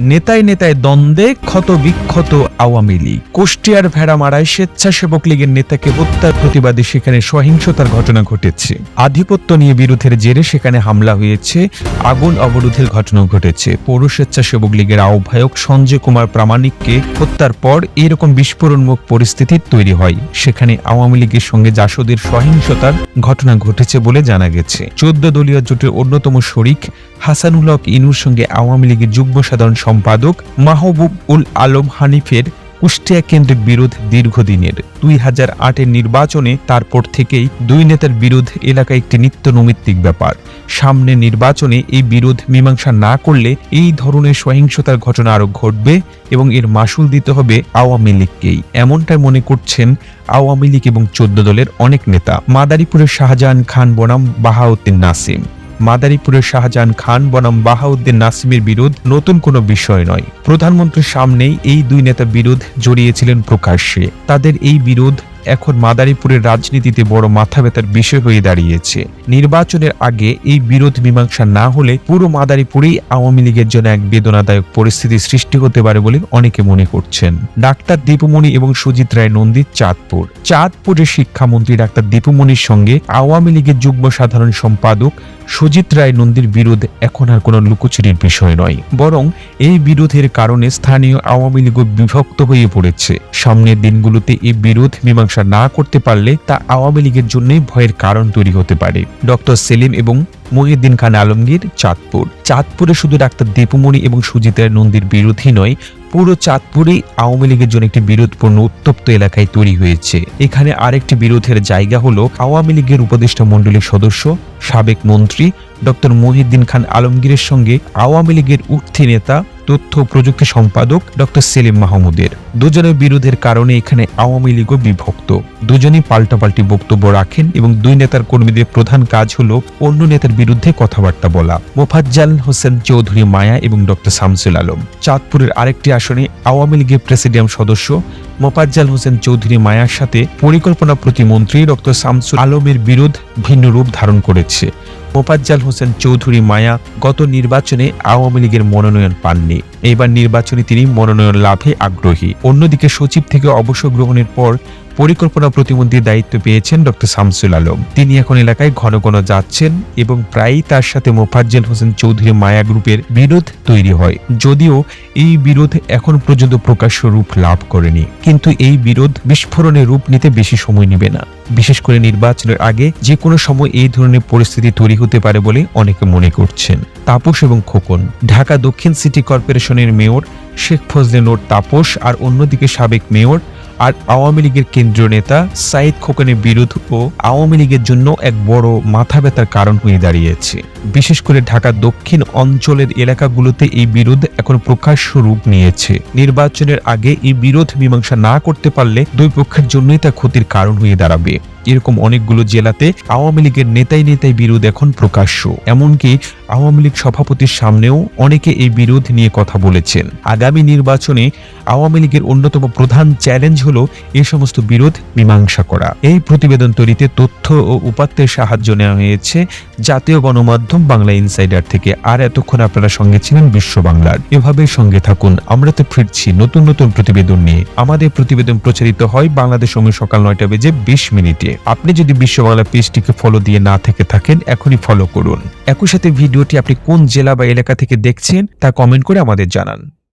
নেতায় নেতায় দ্বন্দ্বে ক্ষত বিক্ষত আওয়ামী লীগ। কুষ্টিয়ার ভেড়ামারায় স্বেচ্ছাসেবক লীগের নেতাকে হত্যার প্রতিবাদে সেখানে সহিংসতার ঘটনা ঘটেছে। আধিপত্য নিয়ে বিরোধের জেরে সেখানে হামলা হয়েছে, আগুন অবরোধের ঘটনাও ঘটেছে। পৌর স্বেচ্ছাসেবক লীগের আহ্বায়ক সঞ্জয় কুমার প্রামাণিককে হত্যার পর এরকম বিস্ফোরণমুখ পরিস্থিতি তৈরি হয়। সেখানে আওয়ামী লীগের সঙ্গে জাসদের সহিংসতার ঘটনা ঘটেছে বলে জানা গেছে। চোদ্দ দলীয় জোটের অন্যতম শরিক হাসানুল হক ইনুর সঙ্গে আওয়ামী লীগের যুগ্ম সাধারণ সম্পাদক মাহবুব উল আলম হানিফের কুষ্টিয়া কেন্দ্রের বিরোধ দীর্ঘদিনের। দুই হাজার আটের নির্বাচনে তারপর থেকেই দুই নেতার বিরোধ এলাকা একটি নিত্য নৈমিত্তিক ব্যাপার। সামনে নির্বাচনে এই বিরোধ মীমাংসা না করলে এই ধরনের সহিংসতার ঘটনা আরও ঘটবে এবং এর মাসুল দিতে হবে আওয়ামী লীগকেই। এমনটাই মনে করছেন আওয়ামী লীগ এবং চোদ্দ দলের অনেক নেতা। মাদারীপুরের শাহজাহান খান বনাম বাহাউদ্দিন নাসিম। মাদারীপুরের শাহজাহান খান বনাম বাহাউদ্দিন নাসিমের বিরোধ নতুন কোনো বিষয় নয়। প্রধানমন্ত্রীর সামনেই এই দুই নেতা বিরোধ জড়িয়েছিলেন প্রকাশ্যে। তাদের এই বিরোধ এখন মাদারীপুরের রাজনীতিতে বড় মাথা ব্যথার বিষয় হয়ে দাঁড়িয়েছে। নির্বাচনের আগে এই বিরোধ মীমাংসা না হলে পুরো মাদারীপুরেই আওয়ামী লীগের জন্য এক বেদনাদায়ক পরিস্থিতি সৃষ্টি হতে পারে বলে অনেকে মনে করছেন। ডাক্তার দীপুমণি এবং সুজিত রায় নন্দী চাঁদপুর। চাঁদপুরের শিক্ষামন্ত্রী ডাক্তার দীপুমণির সঙ্গে আওয়ামী লীগের যুগ্ম সাধারণ সম্পাদক সুজিত রায় নন্দীর বিরোধ এখন আর কোনো লুকোচুরির বিষয় নয়। বরং এই বিরোধের কারণে স্থানীয় আওয়ামী লীগও বিভক্ত হয়ে পড়েছে। সামনের দিনগুলোতে এই বিরোধ মীমাংসা না করতে পারলে তা আওয়ামী লীগের জন্যই ভয়ের কারণ তৈরি হতে পারে। ডক্টর সেলিম এবং মহিউদ্দিন খান আলমগীর, চাঁদপুর। চাঁদপুরে শুধু ডাক্তার দীপুমণি এবং সুজিত রায় নন্দীর বিরোধী নয় পুরো চাঁদপুরেই আওয়ামী লীগের জন্য একটি বিরোধপূর্ণ উত্তপ্ত এলাকায় তৈরি হয়েছে। এখানে আরেকটি বিরোধের জায়গা হলো আওয়ামী লীগের উপদেষ্টা মণ্ডলীর সদস্য, সাবেক মন্ত্রী ডক্টর মহিউদ্দিন খান আলমগীরের সঙ্গে আওয়ামী লীগের উঠতি নেতা তথ্য প্রযুক্তি সম্পাদক ডক্টর সেলিম মাহমুদের। দুজনের বিরোধের কারণে এখানে আওয়ামী লীগও বিভক্ত। দুজনই পাল্টাপাল্টি বক্তব্য রাখেন এবং দুই নেতার কর্মীদের প্রধান কাজ হল অন্য নেতার বিরুদ্ধে কথাবার্তা বলা। মোফাজ্জাল হোসেন চৌধুরী মায়া এবং ডক্টর শামসুল আলম। চাঁদপুরের আরেকটি আসনে আওয়ামী লীগের প্রেসিডিয়াম সদস্য মোফাজ্জাল হোসেন চৌধুরী মায়ার সাথে পরিকল্পনা প্রতিমন্ত্রী ডক্টর শামসুল আলমের বিরোধ ভিন্ন রূপ ধারণ করেছে। মোপাজ্জাল হোসেন চৌধুরী মায়া গত নির্বাচনে আওয়ামী লীগের মনোনয়ন পাননি। এইবার নির্বাচনে তিনি মনোনয়ন লাভে আগ্রহী। অন্যদিকে সচিব থেকে অবসর গ্রহণের পর পরিকল্পনা প্রতিমন্ত্রীর দায়িত্ব পেয়েছেন ডক্টর শামসুল আলম। তিনি এখন এলাকায় ঘন ঘন যাচ্ছেন এবং প্রায়ই তার সাথে মোফাজ্জেল হোসেন চৌধুরী মায়া গ্রুপের বিরোধ তৈরি হয়। যদিও এই বিরোধ এখন পর্যন্ত প্রকাশ্য রূপ লাভ করেনি। কিন্তু এই বিরোধ বিস্ফোরণের রূপ নিতে বেশি সময় নেবে না। বিশেষ করে নির্বাচনের আগে যে কোনো সময় এই ধরনের পরিস্থিতি তৈরি হতে পারে বলে অনেকে মনে করছেন। তাপস এবং খোকন, ঢাকা দক্ষিণ সিটি কর্পোরেশনের মেয়র শেখ ফজলে নোর তাপস আর অন্যদিকে সাবেক মেয়র আর আওয়ামী লীগের কেন্দ্রীয় নেতা সাইদ খোকনের বিরোধ ও আওয়ামী লীগের জন্য এক বড় মাথা ব্যথার কারণ হয়ে দাঁড়িয়েছে। বিশেষ করে ঢাকা দক্ষিণ অঞ্চলের এলাকাগুলোতে এই বিরোধ এখন প্রকাশ্য রূপ নিয়েছে। নির্বাচনের আগে এই বিরোধ মীমাংসা না করতে পারলে দুই পক্ষের জন্যই তা ক্ষতির কারণ হয়ে দাঁড়াবে। এরকম অনেকগুলো জেলাতে আওয়ামী লীগের নেতাই নেতাই বিরোধ এখন প্রকাশ্য। এমনকি আওয়ামী লীগ সভাপতির সামনেও অনেকে এই বিরোধ নিয়ে কথা বলেছেন। আগামী নির্বাচনে আওয়ামী লীগের অন্যতম প্রধান চ্যালেঞ্জ হল এ সমস্ত বিরোধ মীমাংসা করা। এই প্রতিবেদন তৈরিতে তথ্য ও উপাত্তের সাহায্য নেওয়া হয়েছে জাতীয় গণমাধ্যম বাংলা ইনসাইডার থেকে। আর এতক্ষণ আপনারা সঙ্গে ছিলেন বিশ্ব বাংলার। এভাবে সঙ্গে থাকুন। আমরা তো ফিরছি নতুন নতুন প্রতিবেদন নিয়ে। আমাদের প্রতিবেদন প্রচারিত হয় বাংলাদেশ সময় সকাল নয়টা বেজে বিশ মিনিটে। আপনি যদি বিশ্ব বাংলা পেজটিকে ফলো দিয়ে না থেকে থাকেন, এখনই ফলো করুন। একই সাথে ভিডিওটি আপনি কোন জেলা বা এলাকা থেকে দেখছেন, তা কমেন্ট করে আমাদের জানান।